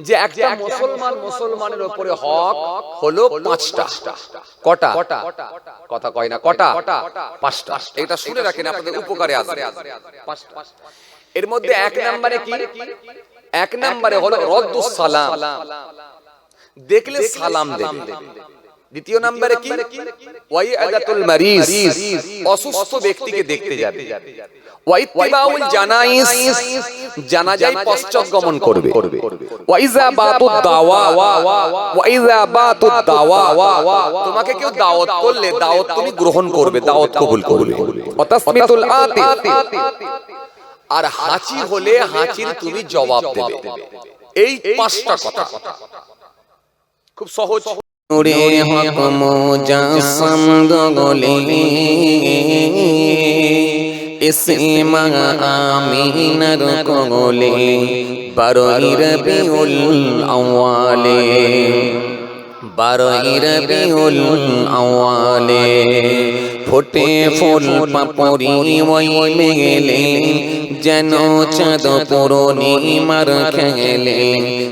যে একটা মুসলমান মুসলমানের উপরে হক হলো পাঁচটা। কটা? কথা কয় না কটা? পাঁচটা। এটা শুনে রাখেন আপনাদের উপকারে আসবে এর মধ্যে এক নম্বরে কি? এক নম্বরে হলো রদ্দুস সালাম। দেখলে সালাম দেবে। দ্বিতীয় নম্বরে কি? ওয়াইআদাতুল মারিজ অসুস্থ ব্যক্তিকে দেখতে যাবে। ওয়াইত্তিবাউল জানাইস, জানাজায় পশ্চাৎ গমন করবে। ওয়াইজা বাতুদ দাওয়া, ওয়াইজা বাতুদ দাওয়া। তোমাকে কেউ দাওয়াত করলে, দাওয়াত তুমি গ্রহণ করবে, দাওয়াত কবুল করবে। ওয়াতাসমিতুল আতি। আর হাঁচি হলে হাঁচির তুমি জবাব দেবে। এই পাঁচটা কথা। খুব সহজ। নূরে হক মুজাসসাম গগলে ইসমা আমিনার কগলে বারোই রবিউল আওয়ালে বারোই রবিউল আওয়ালে फुटे फूल पपुरी वही मेले, जनो चद पुरोनी मर खेले।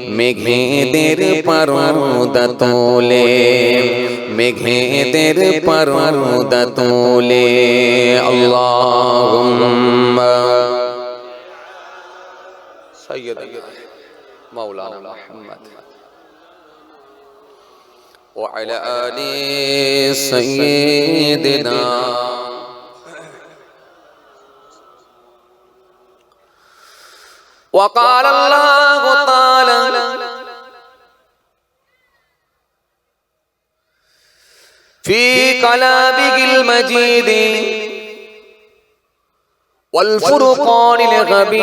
मेघे देर परुद तोले, मेघे देर परुद तोले। सैयद मौलाना मोहम्मद। وعلى آل سيدنا. وقال الله تعالى في كلامه المجيد والفرقان الغبير.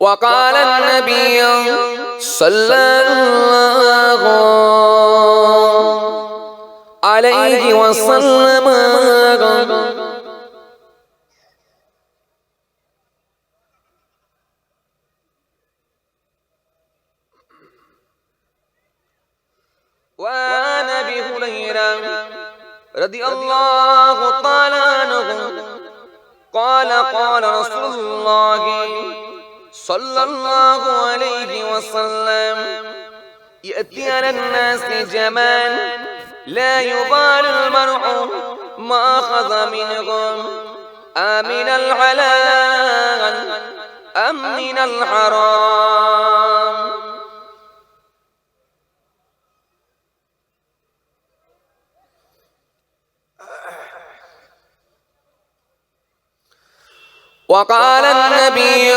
وقال النبي صلى الله عليه وسلم. وعن أبي هريرة رضي الله تعالى عنه قال قال رسول الله صلى الله عليه وسلم. يأتي على الناس جمال لا يبال المرء ما أخذ منهم. آمن الحلال أم من الحرام. وقال النبي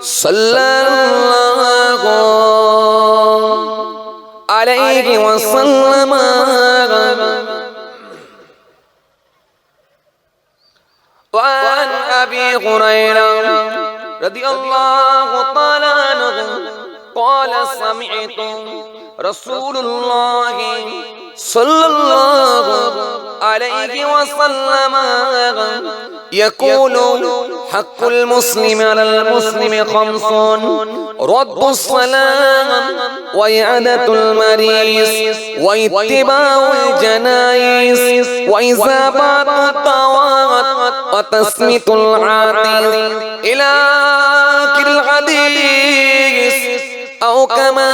صلى الله عليه وسلم. وعن أبي هريرة رضي الله تعالى عنه. قال سمعت رسول الله صلى الله عليه وسلم يقول حق المسلم على المسلم خمس رد السلام وإعادة المريض واتباع الجنائز وإذابة الطوات وتسميت العاطل إلى آخر الحديث. أو كما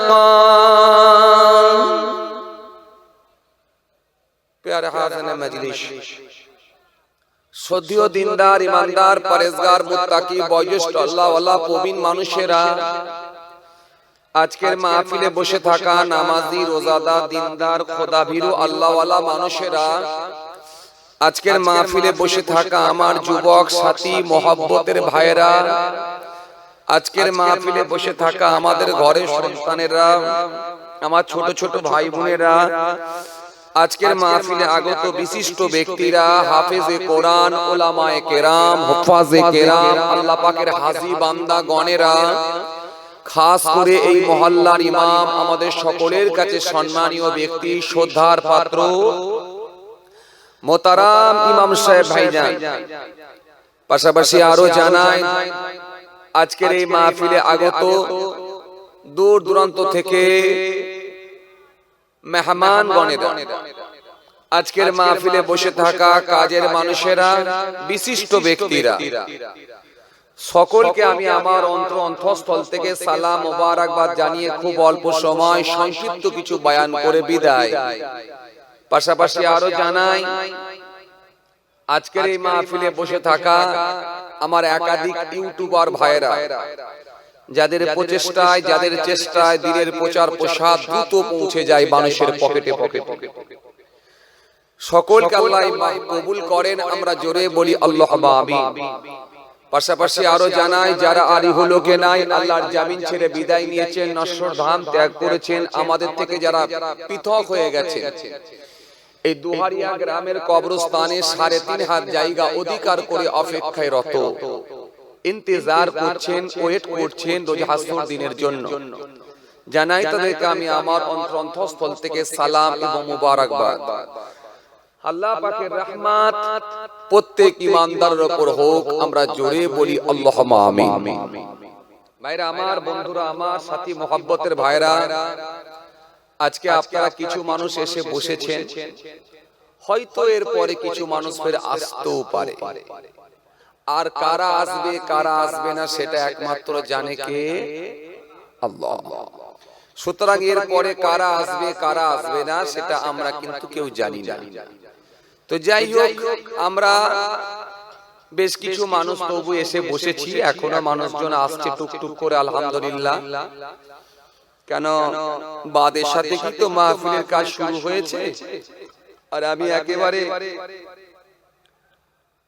قال প্যারে হাজানে মজলিস সদীয় দিনদার ইমানদার পরেজগার মুত্তাকি বয়োজ্যেষ্ঠ আল্লাহ ওয়ালা প্রবীণ মানুষেরা আজকের মাহফিলে বসে থাকা নামাজি রোজাদার দিনদার খোদাভীরু আল্লাহওয়ালা মানুষেরা আজকের মাহফিলে বসে থাকা আমার যুবক সাথী মহব্বতের ভাইয়েরা আজকের মাহফিলে বসে থাকা আমাদের ঘরের সন্তানেরা আমার ছোট ছোট ভাই বোনেরা আজকের মাহফিলে আগত বিশিষ্ট ব্যক্তিরা হাফেজে কোরআন ওলামায়ে কেরাম হুফাজে কেরাম আল্লাহ পাকের হাজী বান্দা গণেরা খাস করে এই মহল্লার ইমাম আমাদের সকলের কাছে সম্মানীয় ব্যক্তি শ্রদ্ধার পাত্র। মোতারাম ইমাম সাহেব ভাইজান। পাশাপাশি আরও জানায় আজকের এই মাহফিলে আগত দূর দূরান্ত থেকে মেহমান গণেরা। আজকের মাহফিলে বসে থাকা কাজের মানুষেরা বিশিষ্ট ব্যক্তিরা। সকলকে আমি আমার অন্তর অন্তঃস্থল থেকে সালাম মোবারকবাদ জানিয়ে খুব অল্প সময় সংক্ষিপ্ত কিছু বয়ান করে বিদায়। পাশাপাশি আরও জানাই আজকের এই মাহফিলে বসে থাকা আমার একাধিক ইউটিউবার ভাইরা যাদের প্রচেষ্টায় যাদের চেষ্টায় দিনের প্রচার প্রসাদ দ্রুত পৌঁছে যায় মানুষের পকেটে পকেটে সকলকে আল্লাহ কবুল করেন আমরা জোরে বলি আল্লাহ পাশাপাশি আরও জানাই যারা আরি হলো কে নাই আল্লাহর জামিন ছেড়ে বিদায় নিয়েছেন নশ্বর ধাম ত্যাগ করেছেন আমাদের থেকে যারা পৃথক হয়ে গেছে এই দুহারিয়া গ্রামের কবরস্থানে সাড়ে তিন হাত জায়গা অধিকার করে অপেক্ষায় রত। ইন্তজার করছেন, ওয়েট করছেন রোজ হাসুর দিনের জন্য। জানাই তাদেরকে আমি আমার অন্তর অন্তঃস্থল থেকে সালাম এবং মুবারকবাদ। আল্লাহ পাকের রহমত প্রত্যেক ইমানদারের উপর হোক, আমরা জোরে বলি আল্লাহ আমিন। ভাইরা, আমার বন্ধুরা, আমার সাথী, মোহাব্বতের ভাইরা আজকে আপনারা কিছু মানুষ এসে বসেছেন। হয়তো এর পরে কিছু মানুষ ফের আসতেও পারে। আর কারা আসবে কারা আসবে না সেটা একমাত্র জানে কে? আল্লাহ। সুতরাং এর পরে কারা আসবে কারা আসবে না সেটা আমরা কিন্তু কেউ জানি না। তো যাই হোক আমরা বেশ কিছু মানুষ তবু এসে বসেছি এখনও মানুষজন আসছে টুকটুক করে আলহামদুলিল্লাহ। কেন? বাদের সাথে কি তো মাহফিলের কাজ শুরু হয়েছে? আর আমি একেবারে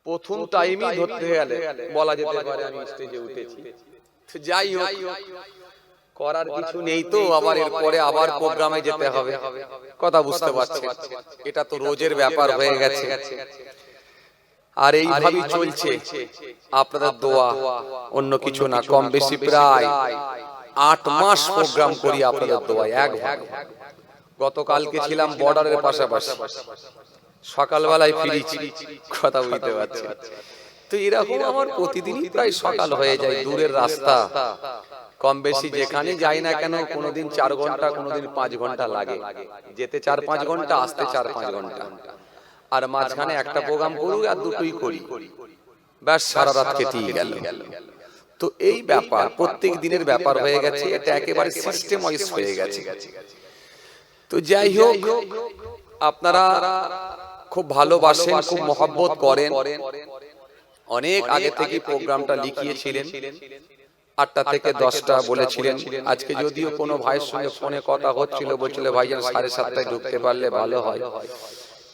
প্রথম টাইমই ধরতে গেলে বলা যেতে পারে আমি স্টেজে উঠেছি। যাই হোক করার কিছু নেই তো আবার এরপরে আবার প্রোগ্রামে যেতে হবে। কথা বুঝতে পারছি। এটা তো রোজের ব্যাপার হয়ে গেছে। আর এইভাবেই চলছে। আপনাদের দোয়া অন্য কিছু না কম বেশি প্রায়। আট মাস প্রোগ্রাম করি আপনাদের দোয়া এক গতকালকে ছিলাম বর্ডারের পাশাপাশি। সকালবেলায় ফিরেছি। কথা বুঝতে পারছি। তো এরকম আমার প্রতিদিনই প্রায় সকাল হয়ে যায় দূরের রাস্তা। কম বেশি যেখানে যাই না কেন কোনোদিন চার ঘণ্টা কোনোদিন পাঁচ ঘণ্টা লাগে। যেতে চার পাঁচ ঘণ্টা আসতে চার পাঁচ ঘণ্টা। আর মাঝখানে একটা প্রোগ্রাম করু আর দুটোই করি। ব্যাস সারা রাত কেটেই গেল। তো এই ব্যাপার প্রত্যেক দিনের ব্যাপার হয়ে গেছে এটা একেবারে সিস্টেম ওয়াইজ হয়ে গেছে। তো যাই হোক আপনারা খুব ভালোবাসেন খুব মহব্বত করেন। অনেক আগে থেকে প্রোগ্রামটা লিখিয়েছিলেন। আটটা থেকে দশটা বলেছিলেন। আজকে যদিও কোনো ভাইয়ের সঙ্গে ফোনে কথা হচ্ছিল বলছিল ভাইজান সাড়ে সাতটায় ঢুকতে পারলে ভালো হয়।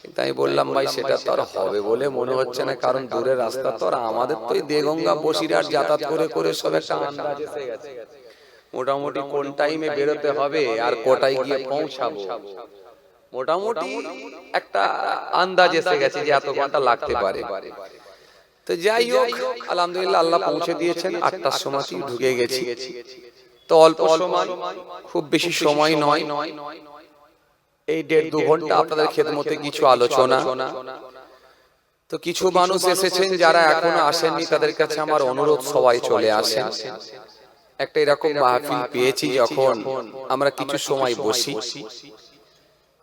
কিন্তু আমি বললাম, ভাই, সেটা তো আর হবে বলে মনে হচ্ছে না। কারণ দূরের রাস্তা তো আর আমাদের তো এই দেগঙ্গা, বসিরহাট যাতায়াত করে করে সব একটা আন্দাজ এসে গেছে। মোটামুটি কোন টাইমে বেরোতে হবে আর কোটায় গিয়ে পৌঁছাবো? মোটামুটি একটা আন্দাজ এসে গেছে যে এত ঘণ্টা লাগতে পারে। তো যাই হোক, আলহামদুলিল্লাহ আল্লাহ পৌঁছে দিয়েছেন। আটটার সময় ঢুকে গেছি। তো অল্প সময়, খুব বেশি সময় নয়। এই দেড় দু ঘণ্টা আপনাদের খেদমতে কিছু আলোচনা। তো কিছু মানুষ এসেছেন যারা এখনও আসেননি তাদের কাছে আমার অনুরোধ সবাই চলে আসেন। একটা এরকম মাহফিল পেয়েছি যখন আমরা কিছু সময় বসি।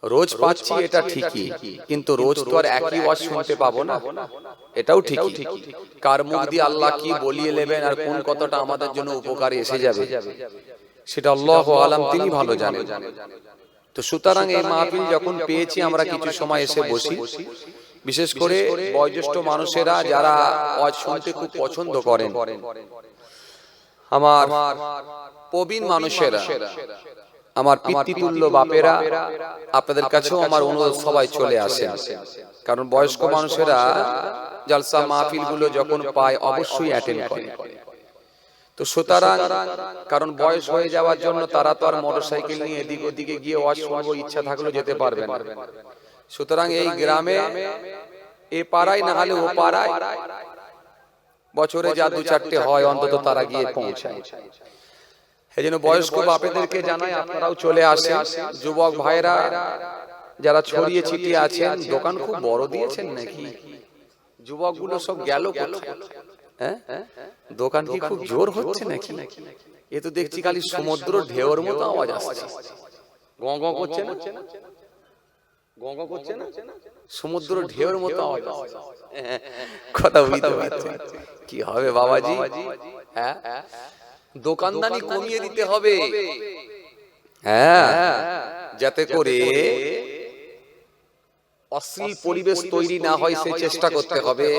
রোজ পাচ্ছি এটা ঠিকই কিন্তু রোজ তো আর একই ওয়াজ শুনতে পাবো না। এটাও ঠিকই। কার মুখ দিয়ে আল্লাহ কি বলিয়ে নেবেন আর কোন কথাটা আমাদের জন্য উপকারে এসে যাবে? সেটা আল্লাহ আলাম তিনি ভালো জানেন। তো সুতরাং এই মাহফিল যখন পেয়েছি আমরা কিছু সময় এসে বসি। বিশেষ করে বয়োজ্যেষ্ঠ মানুষেরা যারা ওয়াজ শুনতে খুব পছন্দ করেন। আমার প্রবীণ মানুষেরা আমার পিতৃতুল্য বাপেরা আপনাদের কাছেও আমার অনুরোধ সবাই চলে আসে। কারণ বয়স্ক মানুষেরা জলসা মাহফিলগুলো যখন পায় অবশ্যই অ্যাটেন্ড করে। তো সুতরাং কারণ বয়স হয়ে যাওয়ার জন্য তারা তো আর মোটরসাইকেল নিয়ে এদিক ওদিকে গিয়ে ওয়াজ শুনব ইচ্ছা থাকলেও যেতে পারবে না। সুতরাং এই গ্রামে এ পাড়ায় না হলে ও পাড়ায় বছরে যা দু চারটে হয় অন্তত তারা গিয়ে পৌঁছায়। এই জন্য বয়স্ক বাপেদেরকে জানাই আপনারাও চলে আসে যুবক ভাইরা যারা ছড়িয়ে ছিটিয়ে আছেন দোকান খুব বড় দিয়েছেন নাকি? যুবকগুলো সব গেল কোথায়? হ্যাঁ? দোকান কি খুব জোর হচ্ছে নাকি? এ তো দেখছি খালি সমুদ্র ঢেউর মতো আওয়াজ আসছে। গঁ গঁ করছে না? গঁ গঁ করছে না? সমুদ্র ঢেউর মতো আওয়াজ আসছে। কথা বুঝতে পারছি। কি হবে বাবাজি? হ্যাঁ দোকানদানি কমিয়ে দিতে হবে। হ্যাঁ যাতে করে অশ্লীল পরিবেশ তৈরি না হয় সে চেষ্টা করতে হবে।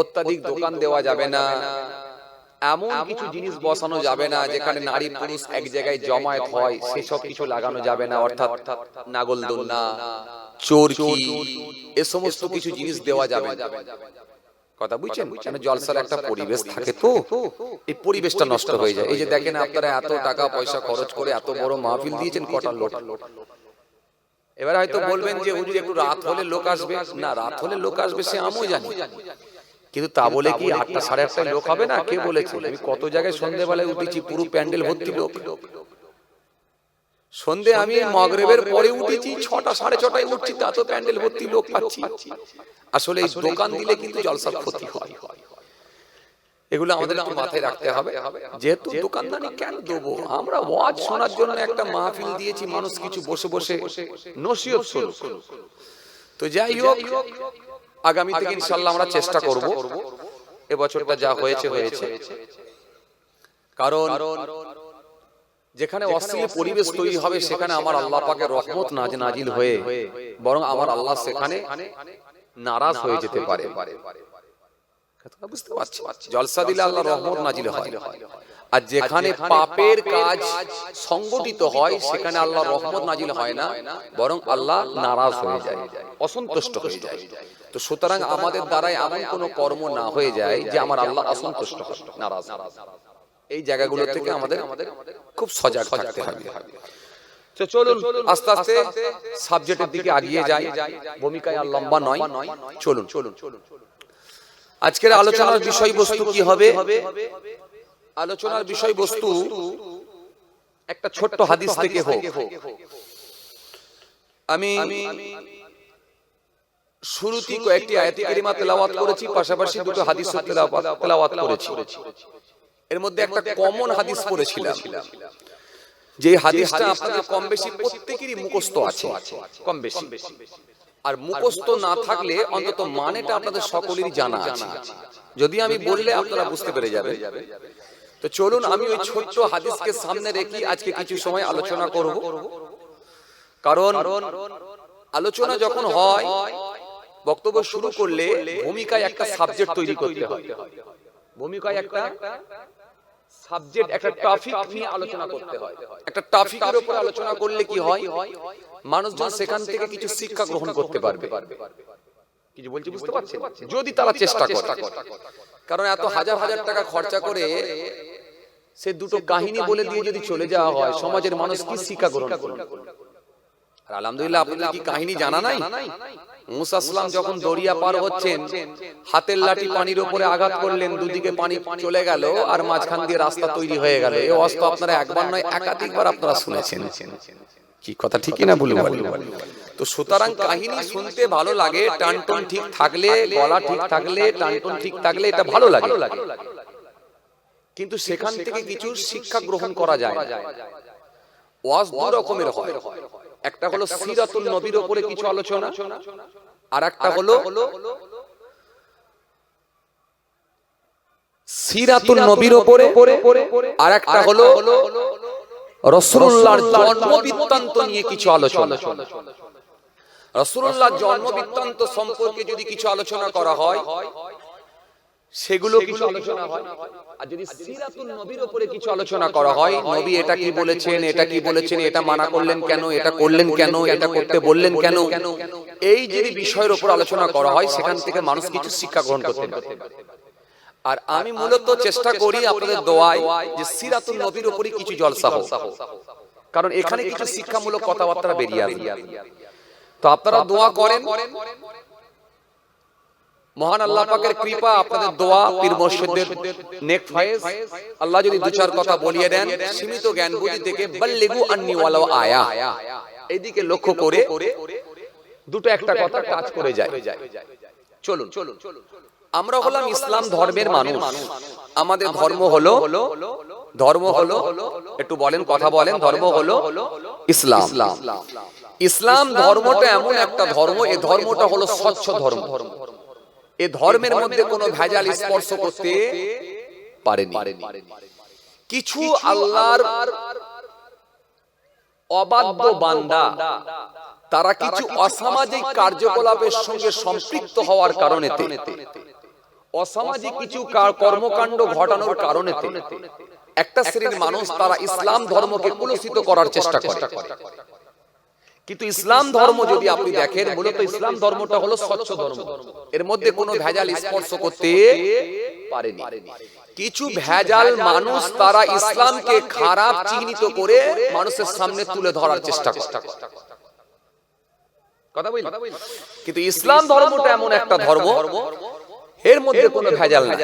অত্যাধিক দোকান দেওয়া যাবে না। এমন কিছু জিনিস বসানো যাবে না যেখানে নারী পুরুষ এক জায়গায় জমায়েত হয় সেসব কিছু লাগানো যাবে না অর্থাৎ নাগলদোলনা চোরকি এ সমস্ত কিছু জিনিস দেওয়া যাবে কথা বুঝছেন? কেন জলসার একটা পরিবেশ থাকে তো এই পরিবেশটা নষ্ট হয়ে যায়। এই যে দেখেন আপনারা এত টাকা পয়সা খরচ করে এত বড় মাহফিল দিয়েছেন কটা লোক? এবার হয়তো বলবেন যে হুজুর একটু রাত হলে লোক আসবে? না রাত হলে লোক আসবে সে আমিও জানি। কিন্তু তা বলে কি আটটা সাড়ে আটটায় লোক হবে না? কে বলেছে? আমি কত জায়গায় সন্ধ্যেবেলায় উঠেছি পুরো প্যান্ডেল ভর্তি লোক। সন্ধে আমি মগরেবের পরে উঠেছি ছটা সাড়ে ছটায় উঠছি তা তো প্যান্ডেল ভর্তি লোক পাচ্ছি। আসলে এই দোকান দিলে কিন্তু জলসার ক্ষতি হয়। এগুলো আমাদের মাথায় রাখতে হবে। যেহেতু দোকানদানি কেন দেবো? আমরা ওয়াজ শোনার জন্য একটা মাহফিল দিয়েছি মানুষ কিছু বসে বসে নসিহত শুনুক তো যাই হোক আগামী থেকে ইনশাল্লাহ আমরা চেষ্টা করব। এবছরটা যা হয়েছে হয়েছে কারণ যেখানে অশ্লীল পরিবেশ তৈরি হবে সেখানে আমার আল্লাহ পাকের রহমত নাজ নাজিল হয়ে বরং আমার আল্লাহ সেখানে নারাজ হয়ে যেতে পারে। বুঝতে পারছি। জলসা দিলে আল্লাহ রহমত নাজিল হয়। আর যেখানে পাপের কাজ সংগঠিত হয় সেখানে আল্লাহ রহমত নাজিল হয় না বরং আল্লাহ নারাজ হয়ে যায় অসন্তুষ্ট হয়ে যায়। তো সুতরাং আমাদের দ্বারাই এমন কোনো কর্ম না হয়ে যায় যে আমার আল্লাহ অসন্তুষ্ট হয়, নারাজ এই জায়গাগুলো থেকে আমাদের খুব সজাগ থাকতে হবে। তো চলুন আস্তে আস্তে সাবজেক্টের দিকে আগিয়ে যাই। ভূমিকায় আর লম্বা নয়। চলুন। চলুন আজকের আলোচনার বিষয়বস্তু কি হবে? আলোচনার বিষয়বস্তু একটা ছোট্ট হাদিস থেকে হোক। আমি শুরুতেই কয়েকটি আয়াতি কারিমা তেলাওয়াত করেছি পাশাপাশি দুটো হাদিস তেলাওয়াত করেছি। এর মধ্যে একটা কমন হাদিস পড়েছিলাম। যে হাদিসটা আপনাদের কম বেশি প্রত্যেকেরই মুখস্থ আছে কম বেশি। আর মুখস্থ না থাকলে অন্তত মানেটা আপনাদের সকলেরই জানা আছে। যদি আমি বললে আপনারা বুঝতে পেরে যাবেন। তো চলুন আমি ওই ছোট্ট হাদিসকে সামনে রেখে আজকে কিছু সময় আলোচনা করব। কারণ আলোচনা যখন হয় বক্তব্য শুরু করলে ভূমিকায় একটা সাবজেক্ট তৈরি করতে হয়। ভূমিকায় একটা সাবজেক্ট একটা টপিক নিয়ে আলোচনা করতে হয়। একটা টপিকের উপর আলোচনা করলে কি হয়? মানুষজন সেখান থেকে কিছু শিক্ষা গ্রহণ করতে পারবে। কিছু বলছি বুঝতে পারছেন? যদি তারা চেষ্টা করে। কারণ এত হাজার হাজার টাকা খরচা করে সে দুটো কাহিনী বলে দিয়ে যদি চলে যাওয়া হয় সমাজের মানুষ কি শিক্ষা গ্রহণ করবে? আর আলহামদুলিল্লাহ আপনাদের কি কাহিনী জানা নাই? মুসা আসলাম যখন দরিয়া পার হচ্ছেন হাতের লাঠি পানির উপরে আঘাত করলেন দুদিকে পানি চলে গেল আর মাঝখান দিয়ে রাস্তা তৈরি হয়ে গেল। এই অবস্থা আপনারা একবার নয় একাধিকবার আপনারা শুনেছেন। কি কথা ঠিকই না বলুন তো সুতরাং কাহিনী শুনতে ভালো লাগে টানটন ঠিক থাকলে গলা ঠিক থাকলে টানটন ঠিক থাকলে এটা ভালো লাগে কিন্তু সেখান থেকে কিছু শিক্ষা গ্রহণ করা যায় ওয়াজ দু রকমের হয়। একটা হলো সিরাতুল নবীর উপরে কিছু আলোচনা আর একটা হলো সিরাতুল নবীর উপরে আর একটা হলো রসুল্লাহর জন্ম বৃত্তান্ত নিয়ে কিছু আলোচনা। রসুল্লাহ জন্ম বৃত্তান্ত সম্পর্কে যদি কিছু আলোচনা করা হয় সেগুলো কিছু আলোচনা হয়। আর যদি সিরাতুল নবীর উপরে কিছু আলোচনা করা হয় নবী এটা কি বলেছেন এটা কি বলেছেন এটা মানা করলেন কেন এটা করলেন কেন এটা করতে বললেন কেন? এই যদি বিষয়ের উপর আলোচনা করা হয় সেখান থেকে মানুষ কিছু শিক্ষা গ্রহণ করতে পারে। আর আমি মূলত চেষ্টা করি আপনাদের দোয়ায় যে সিরাতুল নবীর উপরে কিছু জলসা হোক। কারণ এখানে কিছু শিক্ষামূলক কথাবার্তা বেরিয়ে আসবে। তো আপনারা দোয়া করেন। মহান আল্লাহ পাকের কৃপা আপনাদের দোয়া পীর নেক ফায়েজ। আল্লাহ যদি দু চার কথা বলিয়ে দেন সীমিত জ্ঞান বুদ্ধি থেকে বাল্লিগু আন্নি ওয়ালাও আয়া। এইদিকে লক্ষ্য করে দুটো একটা কথা কাজ করে যায়। চলুন। চলুন। আমরা হলাম ইসলাম ধর্মের মানুষ। আমাদের ধর্ম হলো ধর্ম হলো একটু বলেন কথা বলেন ধর্ম হলো ইসলাম। ইসলাম। ধর্মটা এমন একটা ধর্ম এই ধর্মটা হলো স্বচ্ছ ধর্ম। এই ধর্মের মধ্যে কোনো ভেজাল স্পর্শ করতে পারেনি। কিছু আল্লাহর অবাধ্য বান্দা তারা কিছু অসামাজিক কার্যকলাপের সঙ্গে সম্পৃক্ত হওয়ার কারণে অসামাজিক কিছু কর্মকাণ্ড ঘটানোর কারণে একটা শ্রেণির মানুষ তারা ইসলাম ধর্মকে কুলসিত করার চেষ্টা করে। কিন্তু ইসলাম ধর্ম যদি আপনি দেখেন মূলত ইসলাম ধর্মটা হলো স্বচ্ছ ধর্ম। এর মধ্যে কোনো ভেজাল স্পর্শ করতে পারেনি। কিছু ভেজাল মানুষ তারা ইসলামকে খারাপ চিহ্নিত করে মানুষের সামনে তুলে ধরার চেষ্টা করে। কথা বলি কিন্তু ইসলাম ধর্মটা এমন একটা ধর্ম এর মধ্যে কোনো ভেজাল নেই।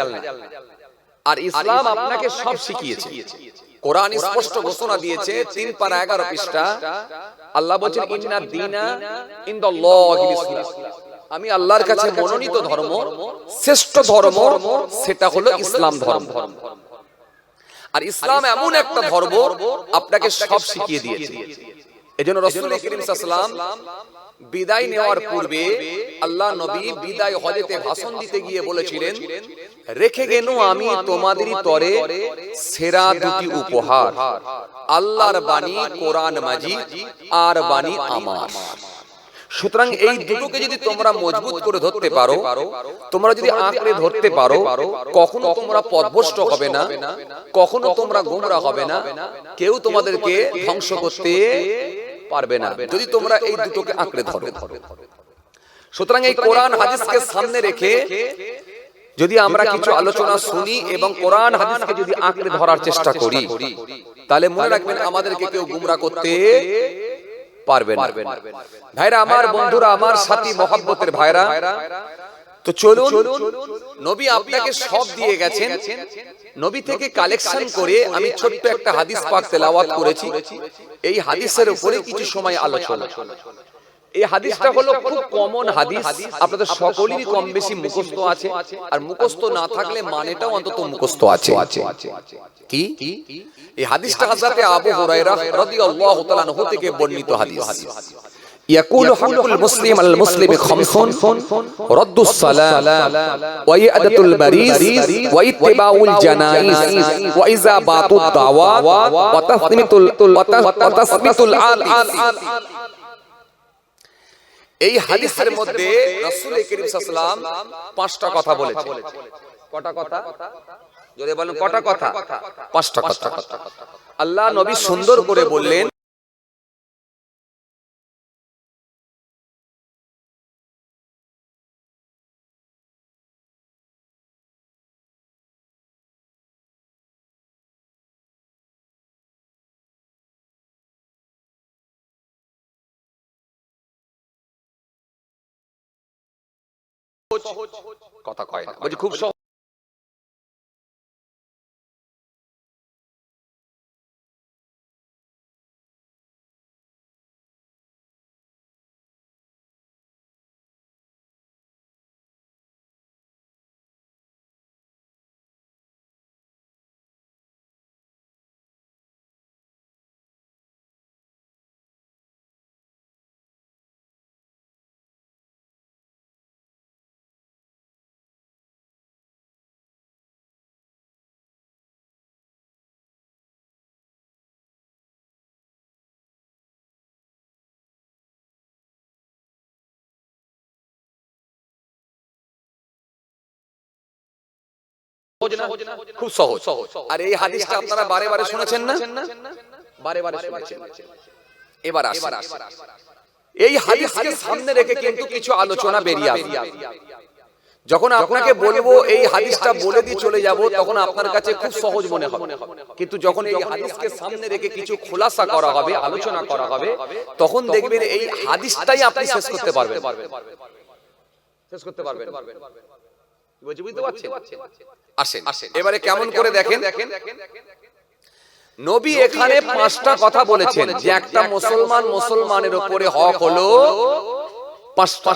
আর ইসলাম আপনাকে সব শিখিয়েছে। কোরআন স্পষ্ট ঘোষণা দিয়েছে তিন পারা এগারো পৃষ্ঠা। আল্লাহ বলছেন ইন্না দিনা ইনদাল্লাহিল ইসলাম আমি আল্লাহর কাছে মনোনীত ধর্ম শ্রেষ্ঠ ধর্ম সেটা হলো ইসলাম ধর্ম। আর ইসলাম এমন একটা ধর্ম আপনাকে সব শিখিয়ে দিয়েছে। এজন্য রসুল করিম বিদায় নেওয়ার পূর্বে আল্লাহ নবী বিদায় হজেতে ভাষণ দিতে গিয়ে বলেছিলেন রেখে গেল আমি তোমাদেরই তরে সেরা দুটি উপহার আল্লাহর বাণী কোরআন মাজিদ আর বাণী আমার। সুতরাং এই দুটোকে যদি তোমরা মজবুত করে ধরতে পারো তোমরা যদি আঁকড়ে ধরতে পারো কখনো তোমরা পথভ্রষ্ট হবে না কখনো তোমরা গোমরা হবে না কেউ তোমাদেরকে ধ্বংস করতে পারবে না। যদি তোমরা এই দুটোকে আঁকড়ে ধরো। সুতরাং এই কোরআন হাদিসকে সামনে রেখে যদি আমরা কিছু আলোচনা শুনি এবং কোরআন হাদিসকে যদি আঁকড়ে ধরার চেষ্টা করি তাহলে মনে রাখবেন আমাদেরকে কেউ গুমরা করতে পারবে না। ভাইরা আমার বন্ধুরা আমার সাথী মহাব্বতের ভাইরা তো চলুন নবী আপনাকে সব দিয়ে গেছেন। নবী থেকে কালেকশন করে আমি ছোট্ট একটা হাদিস পাক তেলাওয়াত করেছি। এই হাদিসের উপরে কিছু সময় আলোচনা। এই হাদিসটা হলো খুব কমন হাদিস আপনাদের সকলেরই কম বেশি মুখস্থ আছে আর মুখস্থ না থাকলে মানেটাও অন্তত মুখস্থ আছে কি এই হাদিসটা হযরতে আবু হুরায়রা রাদিয়াল্লাহু তাআলা আনহু থেকে বর্ণিত হাদিস يقول حق المسلم على المسلم خمس رد الصلاة وإعادة المريض واتباع الجنائز وإذا بات الدعوة وتثبت وتثبت العاطف এই হাদিসের মধ্যে রাসূল করিম সাল্লাল্লাহু আলাইহি পাঁচটা কথা বলেছেন। কটা কথা? যদি বলেন কটা কথা? পাঁচটা কথা। আল্লাহ নবী সুন্দর করে বললেন কথা কয় না। খুব সহজ খুব সহজ। আর এই হাদিসটা আপনারা বারে বারে শুনেছেন না? বারে বারে শুনেছেন। এবার আসেন এই হাদিসকে সামনে রেখে কিন্তু কিছু আলোচনা বেরিয়ে আসবে। যখন আপনাকে বলব এই হাদিসটা বলে দিয়ে চলে যাব, তখন আপনার কাছে খুব সহজ মনে হবে। কিন্তু যখন এই হাদিসকে সামনে রেখে কিছু খোলাসা করা হবে, আলোচনা করা হবে, তখন দেখবেন এই হাদিসটাই আপনি শেষ করতে পারবেন। শেষ করতে পারবেন। বুঝতে বুঝতে পারছেন আসেন এবারে কেমন করে দেখেন? নবী এখানে পাঁচটা কথা বলেছেন যে একটা মুসলমান মুসলমানের উপরে হক হলো পাঁচটা।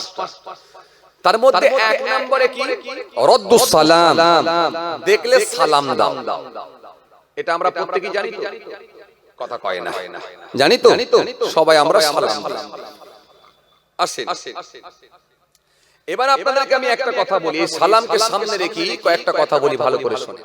তার মধ্যে এক নম্বরে কি? রদ্দুস সালাম দেখলে সালাম দাও। এটা আমরা প্রত্যেকেই জানি তো। কথা কয় না। জানি তো? সবাই আমরা সালাম। আসেন। এবার আপনাদেরকে আমি একটা কথা বলি, সালামকে সামনে রেখে কয়েকটা কথা বলি, ভালো করে শুনে